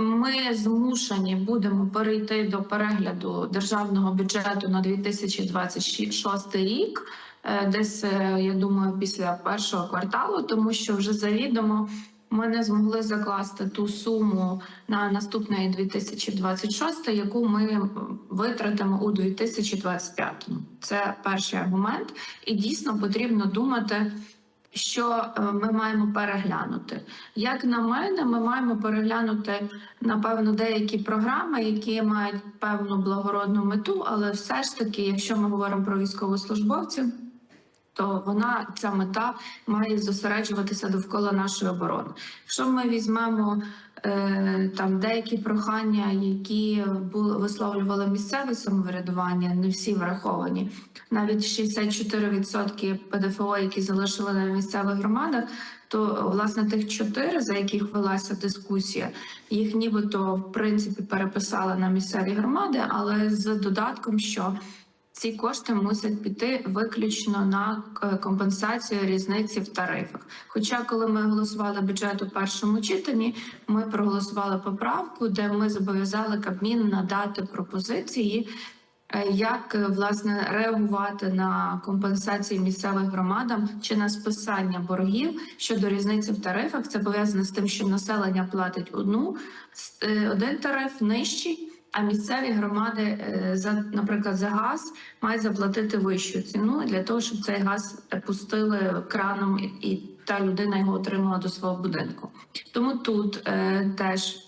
Ми змушені будемо перейти до перегляду державного бюджету на 2026 рік, е, десь е, я думаю, після першого кварталу, тому що вже завідомо ми не змогли закласти ту суму на наступний 2026, яку ми витратимо у 2025. Це перший аргумент, і дійсно потрібно думати. Що е, ми маємо переглянути? Як на мене, ми маємо переглянути напевно деякі програми, які мають певну благородну мету, але все ж таки, якщо ми говоримо про військовослужбовців, то вона ця мета має зосереджуватися довкола нашої оборони. Якщо ми візьмемо там деякі прохання, які були висловлювали місцеве самоврядування, не всі враховані. Навіть 64% ПДФО, які залишили на місцевих громадах, то власне тих чотири, за яких велася дискусія, їх нібито в принципі переписали на місцеві громади, але з додатком, що ці кошти мусять піти виключно на е, компенсацію різниці в тарифах. Хоча, коли ми голосували бюджет у першому читанні, ми проголосували поправку, де ми зобов'язали Кабмін надати пропозиції. е, Як е, власне реагувати на компенсації місцевим громадам чи на списання боргів щодо різниці в тарифах? Це пов'язано з тим, що населення платить одну один тариф нижчий, а місцеві громади е, за, наприклад, за газ мають заплатити вищу ціну для того, щоб цей газ пустили краном і, та людина його отримала до свого будинку. Тому тут е, теж.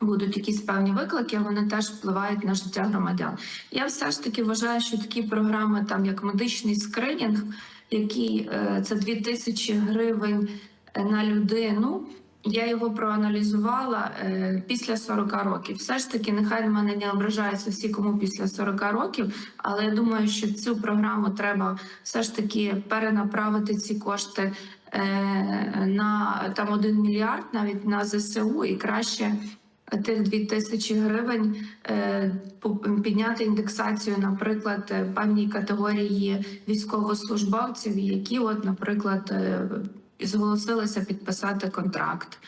Будуть якісь певні виклики, вони теж впливають на життя громадян. Я все ж таки вважаю, що такі програми, там як медичний скринінг, який е, це 2000 гривень е, на людину. Я його проаналізувала е, після 40 років. Все ж таки, нехай на мене не ображаються всі, кому після 40 років. Але я думаю, що цю програму треба все ж таки перенаправити ці кошти е, на там 1 мільярд, навіть на ЗСУ, і краще тих 2 тисячі гривень е, підняти індексацію, наприклад, е, певній категорії військовослужбовців, які, от, наприклад, е, зголосилися підписати контракт.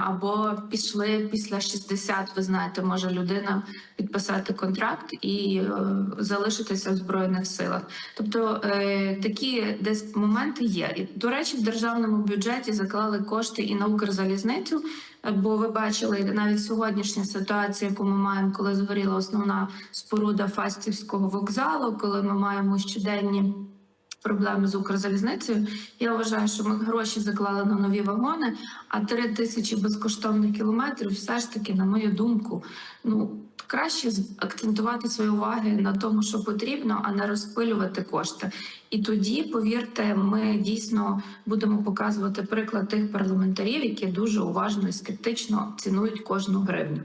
Або пішли після 60, ви знаєте, може людина підписати контракт і е, залишитися в збройних силах. Тобто е, такі десь моменти є. І до речі, в державному бюджеті заклали кошти і на Укрзалізницю. е, Бо ви бачили навіть сьогоднішня ситуація, яку ми маємо, коли згоріла основна споруда Фастівського вокзалу, коли ми маємо щоденні проблеми з Укрзалізницею. Я вважаю, що ми гроші заклали на нові вагони, а три тисячі безкоштовних кілометрів, все ж таки, на мою думку, ну. Краще акцентувати свої уваги на тому, що потрібно, а не розпилювати кошти. І тоді, повірте, ми дійсно будемо показувати приклад тих парламентарів, які дуже уважно і скептично цінують кожну гривню.